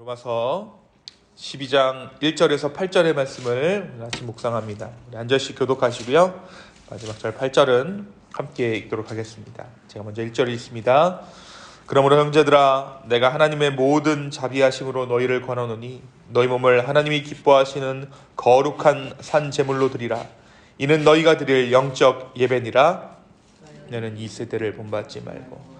로마서 12장 1절에서 8절의 말씀을 아침 묵상합니다. 우리 한 절씩 교독하시고요. 마지막 절 8절은 함께 읽도록 하겠습니다. 제가 먼저 1절을 읽습니다. 그러므로 형제들아 내가 하나님의 모든 자비하심으로 너희를 권하노니 너희 몸을 하나님이 기뻐하시는 거룩한 산 제물로 드리라. 이는 너희가 드릴 영적 예배니라. 너는 이 세대를 본받지 말고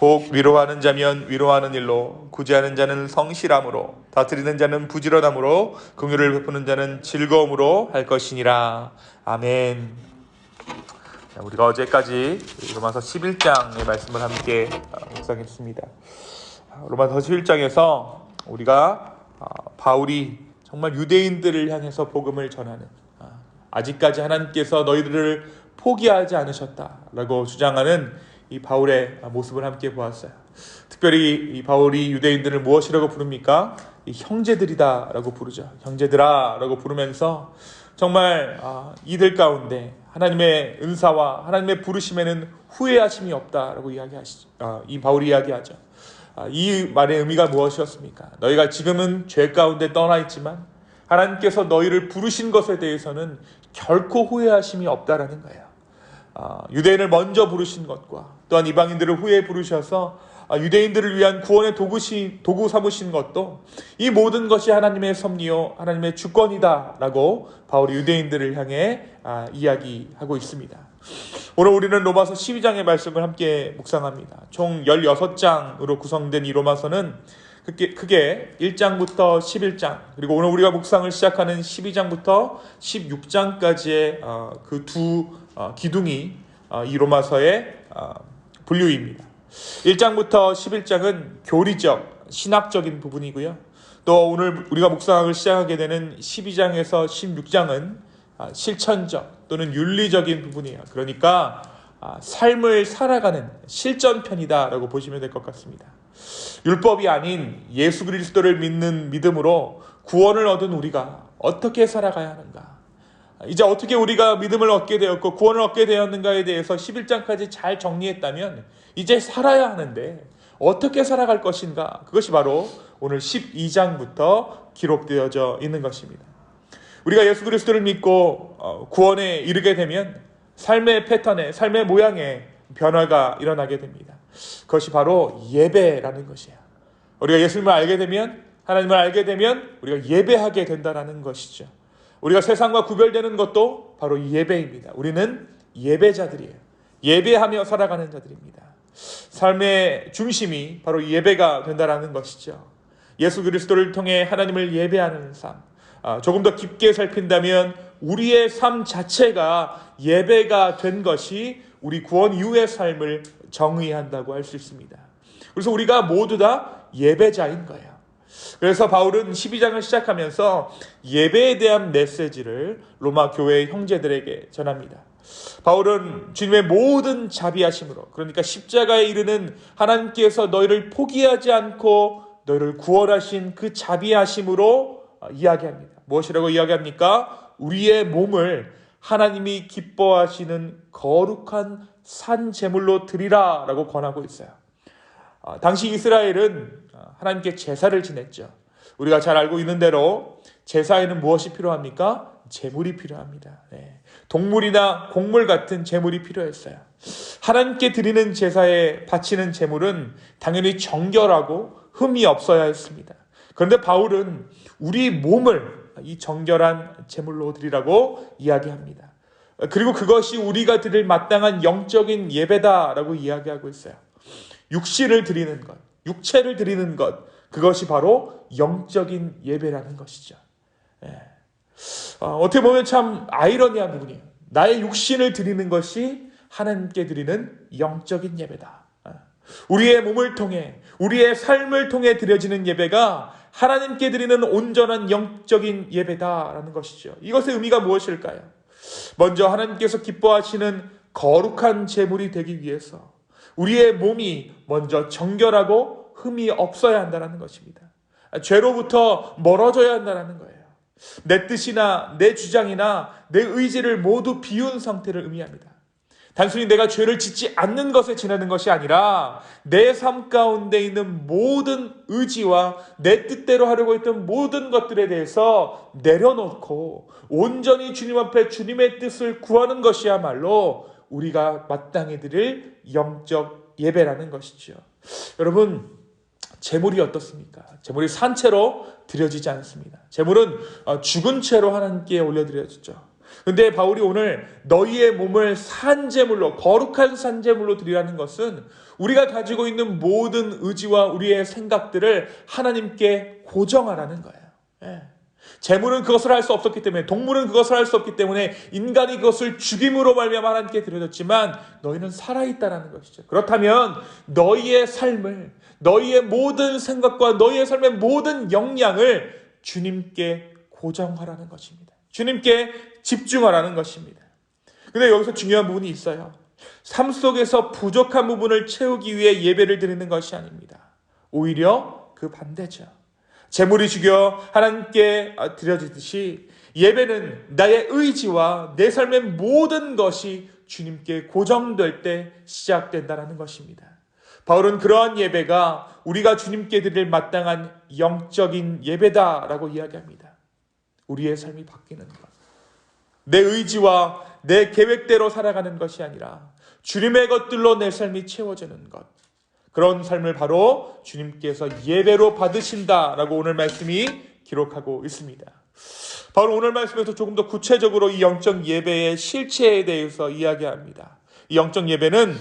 혹 위로하는 자면 위로하는 일로 구제하는 자는 성실함으로 다스리는 자는 부지런함으로 긍휼을 베푸는 자는 즐거움으로 할 것이니라 아멘. 자, 우리가 어제까지 로마서 11장의 말씀을 함께 아, 묵상했습니다. 아, 로마서 11장에서 우리가 아, 바울이 정말 유대인들을 향해서 복음을 전하는 아, 아직까지 하나님께서 너희들을 포기하지 않으셨다라고 주장하는 이 바울의 모습을 함께 보았어요. 특별히 이 바울이 유대인들을 무엇이라고 부릅니까? 이 형제들이다라고 부르죠. 형제들아라고 부르면서 정말 아, 이들 가운데 하나님의 은사와 하나님의 부르심에는 후회하심이 없다라고 이야기하시죠. 아, 이 바울이 이야기하죠. 아, 이 말의 의미가 무엇이었습니까? 너희가 지금은 죄 가운데 떠나 있지만 하나님께서 너희를 부르신 것에 대해서는 결코 후회하심이 없다라는 거예요. 아, 유대인을 먼저 부르신 것과 또한 이방인들을 후에 부르셔서 아, 유대인들을 위한 구원의 도구시, 도구 삼으신 것도 이 모든 것이 하나님의 섭리요 하나님의 주권이다라고 바울이 유대인들을 향해 아, 이야기하고 있습니다. 오늘 우리는 로마서 12장의 말씀을 함께 묵상합니다. 총 16장으로 구성된 이 로마서는 크게, 크게 1장부터 11장 그리고 오늘 우리가 묵상을 시작하는 12장부터 16장까지의 그 두 기둥이 어, 이 로마서의 어, 분류입니다. 1장부터 11장은 교리적, 신학적인 부분이고요. 또 오늘 우리가 묵상을 시작하게 되는 12장에서 16장은 아, 실천적 또는 윤리적인 부분이에요. 그러니까 아, 삶을 살아가는 실전편이다라고 보시면 될 것 같습니다. 율법이 아닌 예수 그리스도를 믿는 믿음으로 구원을 얻은 우리가 어떻게 살아가야 하는가? 이제 어떻게 우리가 믿음을 얻게 되었고 구원을 얻게 되었는가에 대해서 11장까지 잘 정리했다면 이제 살아야 하는데 어떻게 살아갈 것인가? 그것이 바로 오늘 12장부터 기록되어져 있는 것입니다. 우리가 예수 그리스도를 믿고 어, 구원에 이르게 되면 삶의 패턴에 삶의 모양에 변화가 일어나게 됩니다. 그것이 바로 예배라는 것이에요. 우리가 예수님을 알게 되면 하나님을 알게 되면 우리가 예배하게 된다라는 것이죠. 우리가 세상과 구별되는 것도 바로 예배입니다. 우리는 예배자들이에요. 예배하며 살아가는 자들입니다. 삶의 중심이 바로 예배가 된다라는 것이죠. 예수 그리스도를 통해 하나님을 예배하는 삶. 아, 조금 더 깊게 살핀다면 우리의 삶 자체가 예배가 된 것이 우리 구원 이후의 삶을 정의한다고 할 수 있습니다. 그래서 우리가 모두 다 예배자인 거예요. 그래서 바울은 12장을 시작하면서 예배에 대한 메시지를 로마 교회 형제들에게 전합니다. 바울은 주님의 모든 자비하심으로 그러니까 십자가에 이르는 하나님께서 너희를 포기하지 않고 너희를 구원하신 그 자비하심으로 이야기합니다. 무엇이라고 이야기합니까? 우리의 몸을 하나님이 기뻐하시는 거룩한 산 제물로 드리라라고 권하고 있어요. 아, 당시 이스라엘은 하나님께 제사를 지냈죠. 우리가 잘 알고 있는 대로 제사에는 무엇이 필요합니까? 제물이 필요합니다. 네. 동물이나 곡물 같은 제물이 필요했어요. 하나님께 드리는 제사에 바치는 제물은 당연히 정결하고 흠이 없어야 했습니다. 그런데 바울은 우리 몸을 이 정결한 제물로 드리라고 이야기합니다. 그리고 그것이 우리가 드릴 마땅한 영적인 예배다라고 이야기하고 있어요. 육신을 드리는 것, 육체를 드리는 것, 그것이 바로 영적인 예배라는 것이죠. 예. 어, 어떻게 보면 참 아이러니한 부분이에요. 나의 육신을 드리는 것이 하나님께 드리는 영적인 예배다. 어. 우리의 몸을 통해, 우리의 삶을 통해 드려지는 예배가 하나님께 드리는 온전한 영적인 예배다라는 것이죠. 이것의 의미가 무엇일까요? 먼저 하나님께서 기뻐하시는 거룩한 제물이 되기 위해서 우리의 몸이 먼저 정결하고 흠이 없어야 한다는 것입니다. 죄로부터 멀어져야 한다는 거예요. 내 뜻이나 내 주장이나 내 의지를 모두 비운 상태를 의미합니다. 단순히 내가 죄를 짓지 않는 것에 지나는 것이 아니라 내 삶 가운데 있는 모든 의지와 내 뜻대로 하려고 했던 모든 것들에 대해서 내려놓고 온전히 주님 앞에 주님의 뜻을 구하는 것이야말로 우리가 마땅히 드릴 영적 예배라는 것이죠. 여러분, 재물이 어떻습니까? 재물이 산채로 드려지지 않습니다. 재물은 어, 죽은 채로 하나님께 올려드려지죠. 근데 바울이 오늘 너희의 몸을 산재물로 거룩한 산재물로 드리라는 것은 우리가 가지고 있는 모든 의지와 우리의 생각들을 하나님께 고정하라는 거예요. 예. 재물은 그것을 할 수 없었기 때문에 동물은 그것을 할 수 없기 때문에 인간이 그것을 죽임으로 말미암아 하나님께 드려졌지만 너희는 살아 있다라는 것이죠. 그렇다면 너희의 삶을 너희의 모든 생각과 너희의 삶의 모든 역량을 주님께 고정하라는 것입니다. 주님께 집중하라는 것입니다. 근데 여기서 중요한 부분이 있어요. 삶 속에서 부족한 부분을 채우기 위해 예배를 드리는 것이 아닙니다. 오히려 그 반대죠. 재물이 죽여 하나님께 드려지듯이 예배는 나의 의지와 내 삶의 모든 것이 주님께 고정될 때 시작된다는 것입니다. 바울은 그러한 예배가 우리가 주님께 드릴 마땅한 영적인 예배다라고 이야기합니다. 우리의 삶이 바뀌는 것. 내 의지와 내 계획대로 살아가는 것이 아니라 주님의 것들로 내 삶이 채워지는 것. 그런 삶을 바로 주님께서 예배로 받으신다라고 오늘 말씀이 기록하고 있습니다. 바로 오늘 말씀에서 조금 더 구체적으로 이 영적 예배의 실체에 대해서 이야기합니다. 이 영적 예배는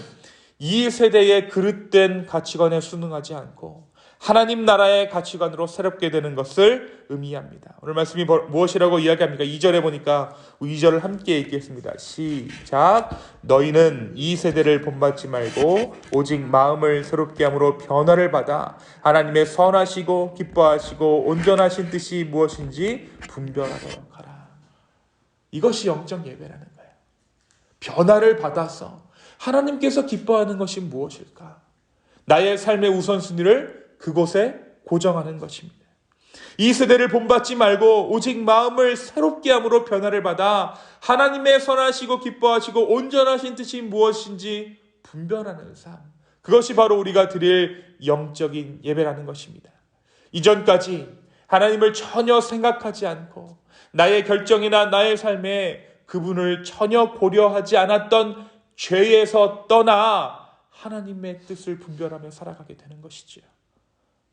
이 세대의 그릇된 가치관에 순응하지 않고 하나님 나라의 가치관으로 새롭게 되는 것을 의미합니다. 오늘 말씀이 뭐- 무엇이라고 이야기합니까? 2절에 보니까 2절을 함께 읽겠습니다. 시작. 너희는 이 세대를 본받지 말고 오직 마음을 새롭게 함으로 변화를 받아 하나님의 선하시고 기뻐하시고 온전하신 뜻이 무엇인지 분별하도록 하라. 이것이 영적 예배라는 거예요. 변화를 받아서 하나님께서 기뻐하는 것이 무엇일까? 나의 삶의 우선순위를 그곳에 고정하는 것입니다. 이 세대를 본받지 말고 오직 마음을 새롭게 함으로 변화를 받아 하나님의 선하시고 기뻐하시고 온전하신 뜻이 무엇인지 분별하는 삶. 그것이 바로 우리가 드릴 영적인 예배라는 것입니다. 이전까지 하나님을 전혀 생각하지 않고 나의 결정이나 나의 삶에 그분을 전혀 고려하지 않았던 죄에서 떠나 하나님의 뜻을 분별하며 살아가게 되는 것이지요.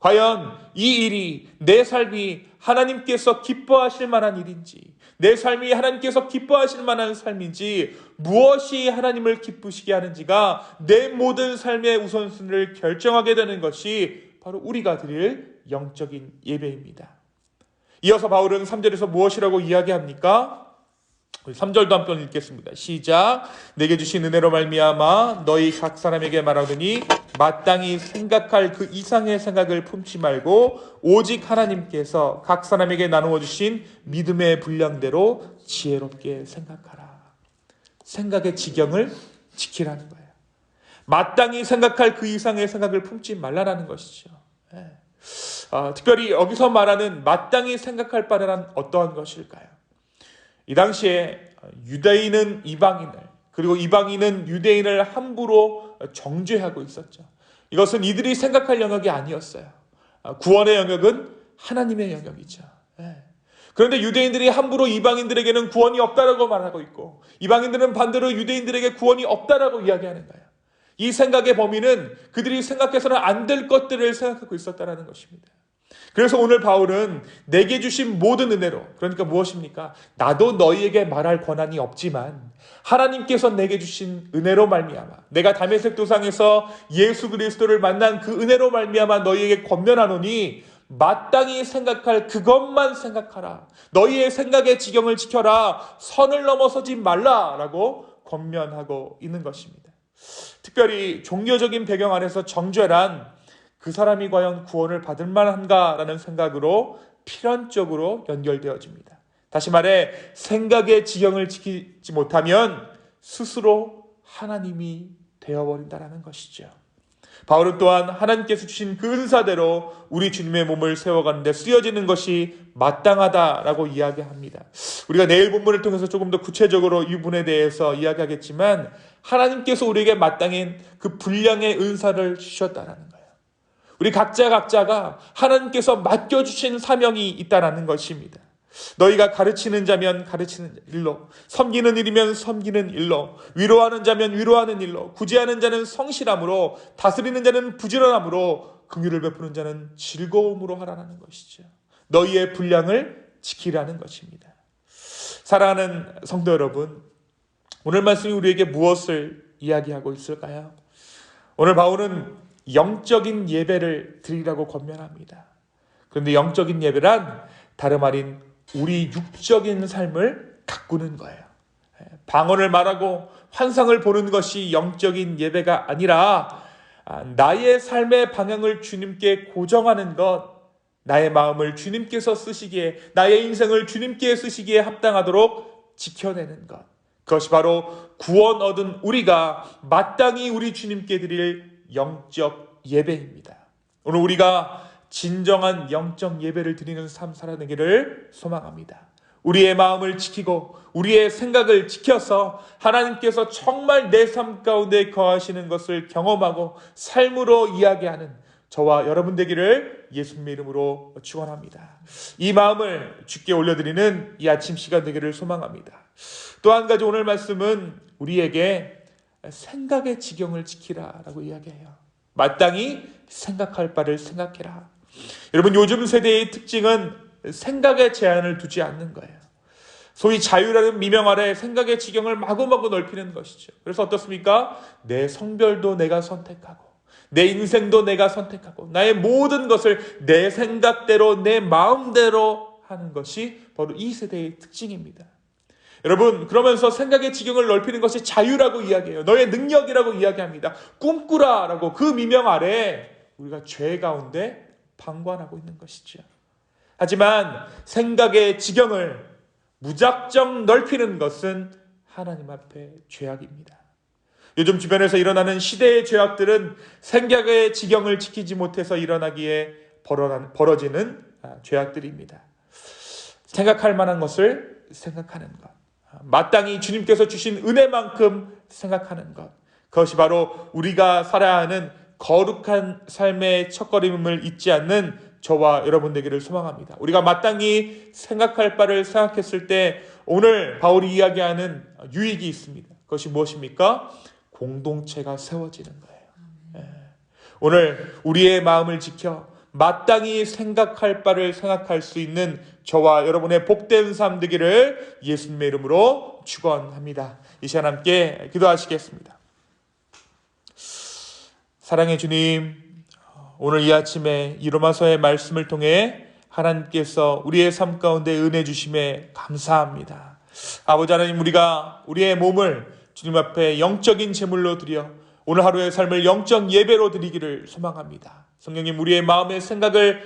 과연 이 일이 내 삶이 하나님께서 기뻐하실 만한 일인지, 내 삶이 하나님께서 기뻐하실 만한 삶인지, 무엇이 하나님을 기쁘시게 하는지가 내 모든 삶의 우선순위를 결정하게 되는 것이 바로 우리가 드릴 영적인 예배입니다. 이어서 바울은 3절에서 무엇이라고 이야기합니까? 우리 3절도 한번 읽겠습니다. 시작. 내게 주신 은혜로 말미암아 너희 각 사람에게 말하더니 마땅히 생각할 그 이상의 생각을 품지 말고 오직 하나님께서 각 사람에게 나누어 주신 믿음의 분량대로 지혜롭게 생각하라. 생각의 지경을 지키라는 거예요. 마땅히 생각할 그 이상의 생각을 품지 말라라는 것이죠. 예. 아, 특별히 여기서 말하는 마땅히 생각할 바는 어떠한 것일까요? 이 당시에 유대인은 이방인을 그리고 이방인은 유대인을 함부로 정죄하고 있었죠. 이것은 이들이 생각할 영역이 아니었어요. 구원의 영역은 하나님의 영역이죠. 예. 그런데 유대인들이 함부로 이방인들에게는 구원이 없다라고 말하고 있고 이방인들은 반대로 유대인들에게 구원이 없다라고 이야기하는 거예요. 이 생각의 범위는 그들이 생각해서는 안 될 것들을 생각하고 있었다라는 것입니다. 그래서 오늘 바울은 내게 주신 모든 은혜로 그러니까 무엇입니까? 나도 너희에게 말할 권한이 없지만 하나님께서 내게 주신 은혜로 말미암아 내가 담에색 도상에서 예수 그리스도를 만난 그 은혜로 말미암아 너희에게 권면하노니 마땅히 생각할 그것만 생각하라. 너희의 생각의 지경을 지켜라. 선을 넘어서지 말라라고 권면하고 있는 것입니다. 특별히 종교적인 배경 안에서 정죄란 그 사람이 과연 구원을 받을 만한가라는 생각으로 필연적으로 연결되어집니다. 다시 말해 생각의 지경을 지키지 못하면 스스로 하나님이 되어버린다라는 것이죠. 바울은 또한 하나님께서 주신 그 은사대로 우리 주님의 몸을 세워가는데 쓰여지는 것이 마땅하다라고 이야기합니다. 우리가 내일 본문을 통해서 조금 더 구체적으로 이 부분에 대해서 이야기하겠지만 하나님께서 우리에게 마땅한 그 분량의 은사를 주셨다라는 거예요. 우리 각자 각자가 하나님께서 맡겨주신 사명이 있다라는 것입니다. 너희가 가르치는 자면 가르치는 일로, 섬기는 일이면 섬기는 일로, 위로하는 자면 위로하는 일로, 구제하는 자는 성실함으로, 다스리는 자는 부지런함으로, 긍휼을 베푸는 자는 즐거움으로 하라는 것이죠. 너희의 분량을 지키라는 것입니다. 사랑하는 성도 여러분, 오늘 말씀이 우리에게 무엇을 이야기하고 있을까요? 오늘 바울은 영적인 예배를 드리라고 권면합니다. 그런데 영적인 예배란 다름 아닌 우리 육적인 삶을 가꾸는 거예요. 방언을 말하고 환상을 보는 것이 영적인 예배가 아니라 아, 나의 삶의 방향을 주님께 고정하는 것, 나의 마음을 주님께서 쓰시기에, 나의 인생을 주님께 쓰시기에 합당하도록 지켜내는 것. 그것이 바로 구원 얻은 우리가 마땅히 우리 주님께 드릴 영적 예배입니다. 오늘 우리가 진정한 영적 예배를 드리는 삶 살아내기를 소망합니다. 우리의 마음을 지키고 우리의 생각을 지켜서 하나님께서 정말 내 삶 가운데 거하시는 것을 경험하고 삶으로 이야기하는 저와 여러분 되기를 예수님의 이름으로 축원합니다. 이 마음을 주께 올려드리는 이 아침 시간 되기를 소망합니다. 또 한 가지 오늘 말씀은 우리에게 생각의 지경을 지키라라고 이야기해요. 마땅히 생각할 바를 생각해라. 여러분 요즘 세대의 특징은 생각의 제한을 두지 않는 거예요. 소위 자유라는 미명 아래 생각의 지경을 마구마구 넓히는 것이죠. 그래서 어떻습니까? 내 성별도 내가 선택하고, 내 인생도 내가 선택하고, 나의 모든 것을 내 생각대로, 내 마음대로 하는 것이 바로 이 세대의 특징입니다. 여러분, 그러면서 생각의 지경을 넓히는 것이 자유라고 이야기해요. 너의 능력이라고 이야기합니다. 꿈꾸라 라고 그 미명 아래 우리가 죄 가운데 방관하고 있는 것이죠. 하지만 생각의 지경을 무작정 넓히는 것은 하나님 앞에 죄악입니다. 요즘 주변에서 일어나는 시대의 죄악들은 생각의 지경을 지키지 못해서 일어나기에 벌어지는 아, 죄악들입니다. 생각할 만한 것을 생각하는 것. 마땅히 주님께서 주신 은혜만큼 생각하는 것. 그것이 바로 우리가 살아야 하는 거룩한 삶의 첫걸음을 잊지 않는 저와 여러분 되기를 소망합니다. 우리가 마땅히 생각할 바를 생각했을 때 오늘 바울이 이야기하는 유익이 있습니다. 그것이 무엇입니까? 공동체가 세워지는 거예요. 예. 오늘 우리의 마음을 지켜 마땅히 생각할 바를 생각할 수 있는 저와 여러분의 복된 삶 되기를 예수님의 이름으로 축원합니다. 이 시간 함께 기도하시겠습니다. 사랑의 주님, 오늘 이 아침에 이 로마서의 말씀을 통해 하나님께서 우리의 삶 가운데 은혜 주심에 감사합니다. 아버지 하나님, 우리가 우리의 몸을 주님 앞에 영적인 제물로 드려 오늘 하루의 삶을 영적 예배로 드리기를 소망합니다. 성령님, 우리의 마음의 생각을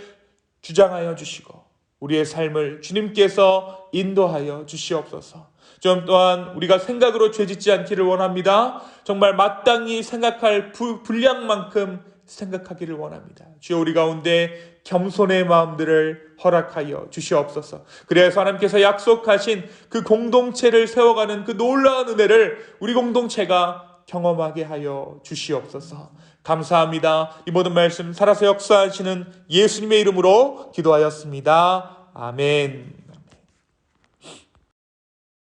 주장하여 주시고 우리의 삶을 주님께서 인도하여 주시옵소서. 좀 또한 우리가 생각으로 죄짓지 않기를 원합니다. 정말 마땅히 생각할 분량만큼 생각하기를 원합니다. 주여 우리 가운데 겸손의 마음들을 허락하여 주시옵소서. 그래서 하나님께서 약속하신 그 공동체를 세워가는 그 놀라운 은혜를 우리 공동체가 경험하게 하여 주시옵소서. 감사합니다. 이 모든 말씀 살아서 역사하시는 예수님의 이름으로 기도하였습니다. 아멘.